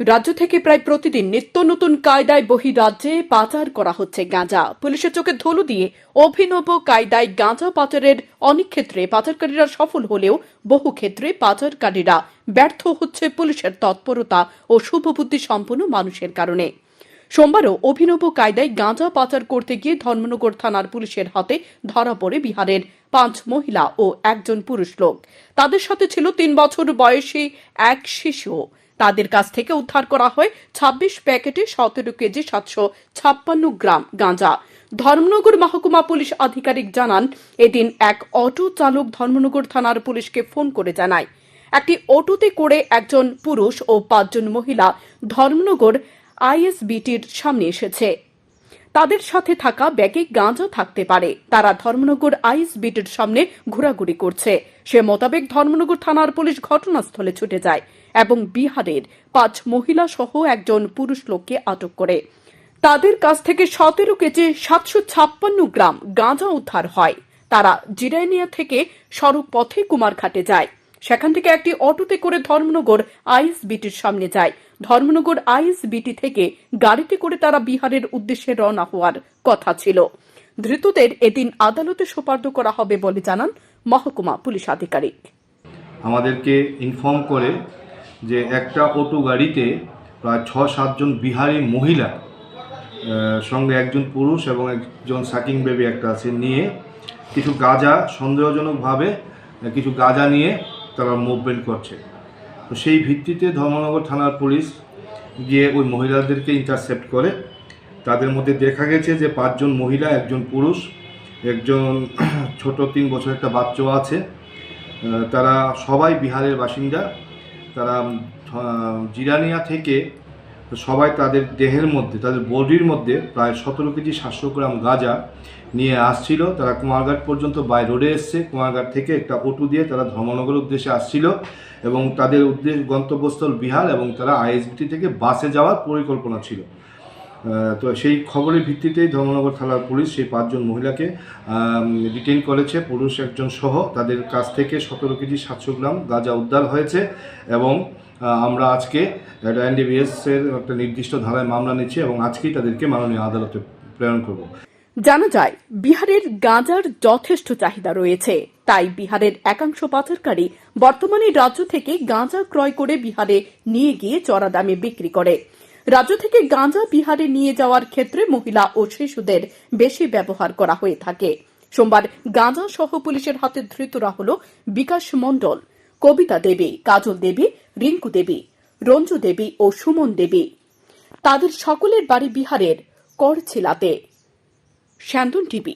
রাজ্য থেকে প্রায় প্রতিদিন নিত্য নতুন কায়দায় বহি রাজ্যে পাচার করা হচ্ছে গাঁজা। পুলিশের চোখে ধুলো দিয়ে অভিনব কায়দায় গাঁজা পাচারের অনেক ক্ষেত্রে পাচারকারীরা সফল হলেও বহু ক্ষেত্রে পাচারকারীরা ব্যর্থ হচ্ছে পুলিশের তৎপরতা ও শুভবুদ্ধি সম্পন্ন মানুষের কারণে। সোমবারও অভিনব কায়দায় গাঁজা পাচার করতে গিয়ে ধর্মনগর থানার পুলিশের হাতে ধরা পড়ে বিহারের পাঁচ মহিলা ও একজন পুরুষ লোক। তাদের সাথে ছিল তিন বছর বয়সী এক শিশু। তাদের কাছ থেকে উদ্ধার করা হয় ছাব্বিশ প্যাকেটে সতেরো কেজি সাতশো ছাপ্পান্ন গ্রাম গাঁজা। ধর্মনগর মহকুমা পুলিশ আধিকারিক জানান, এদিন এক অটো চালক ধর্মনগর থানার পুলিশকে ফোন করে জানায়। একটি অটোতে করে একজন পুরুষ ও পাঁচজন মহিলা ধর্মনগর আইএসবিটির সামনে এসেছে। তাদের সাথে থাকা ব্যাগে গাঁজা থাকতে পারে। তারা ধর্মনগর আইএসবিটির সামনে ঘোরাঘুরি করছে। সে মোতাবেক ধর্মনগর থানার পুলিশ ঘটনাস্থলে ছুটে যায় এবং বিহারের পাঁচ মহিলা সহ একজন পুরুষ লোককে আটক করে। তাদের কাছ থেকে সতেরো কেজি সাতশো ছাপ্পান্ন গ্রাম গাঁজা উদ্ধার হয়। তারা জিরাইনিয়া থেকে সড়ক পথে কুমারঘাটে যায়। সেখান থেকে একটি অটোতে করে ধর্মনগর আইএসবিটির সামনে যায়। ধর্মনগর আইএসবিটি থেকে গাড়িতে করে তারা বিহারের উদ্দেশ্যে রওনা হওয়ার কথা ছিল। ধৃতদের এদিন আদালতে সোপার্দ করা হবে বলে জানান মহকুমা পুলিশ আধিকারিক। আমাদেরকে ইনফর্ম করে যে একটা অটো গাড়িতে প্রায় ছ সাতজন বিহারি মহিলা সঙ্গে একজন পুরুষ এবং একজন সাকিং বেবি একটা আছে, নিয়ে কিছু গাঁজা সন্দেহজনকভাবে, কিছু গাঁজা নিয়ে তারা মুভমেন্ট করছে। তো সেই ভিত্তিতে ধর্মনগর থানার পুলিশ গিয়ে ওই মহিলাদেরকে ইন্টারসেপ্ট করে। তাদের মধ্যে দেখা গেছে যে পাঁচজন মহিলা, একজন পুরুষ, একজন ছোট তিন বছর একটা বাচ্চাও আছে। তারা সবাই বিহারের বাসিন্দা। তারা জিরানিয়া থেকে সবাই তাদের দেহের মধ্যে, তাদের বডির মধ্যে প্রায় সতেরো কেজি সাতশো গ্রাম গাঁজা নিয়ে আসছিল। তারা কুমারঘাট পর্যন্ত বাই রোডে এসছে। কুমারঘাট থেকে একটা অটো দিয়ে তারা ধর্মনগর উদ্দেশ্যে আসছিল এবং তাদের উদ্দেশ্য, গন্তব্যস্থল বিহার এবং তারা আইএসবিটি থেকে বাসে যাওয়ার পরিকল্পনা ছিল। তো সেই খবরের ভিত্তিতেই ধর্মনগর থানার পুলিশ সেই পাঁচজন মহিলাকে ডিটেইন করেছে। পুরুষ একজন সহ তাদের কাছ থেকে সতেরো কেজি সাতশো গ্রাম গাঁজা উদ্ধার হয়েছে এবং আমরা আজকে এনডিবিএস এর একটা নির্দিষ্ট ধারায় মামলা নিচ্ছি এবং আজকেই তাদেরকে মাননীয় আদালতে প্রেরণ করব। জানা যায়, বিহারের গাঁজার যথেষ্ট চাহিদা রয়েছে। তাই বিহারের একাংশ পাচারকারী বর্তমানে রাজ্য থেকে গাঁজা ক্রয় করে বিহারে নিয়ে গিয়ে চড়া দামে বিক্রি করে। রাজ্য থেকে গাঁজা বিহারে নিয়ে যাওয়ার ক্ষেত্রে মহিলা ও শিশুদের বেশি ব্যবহার করা হয়ে থাকে। সোমবার গাঁজা সহ পুলিশের হাতে ধৃতরা হল বিকাশ মণ্ডল, কবিতা দেবী, কাজল দেবী রিঙ্কু দেবী রঞ্জু দেবী ও সুমন দেবী। তাদের সকলের বাড়ি বিহারের করছিলাতে। স্যান্দন টিভি।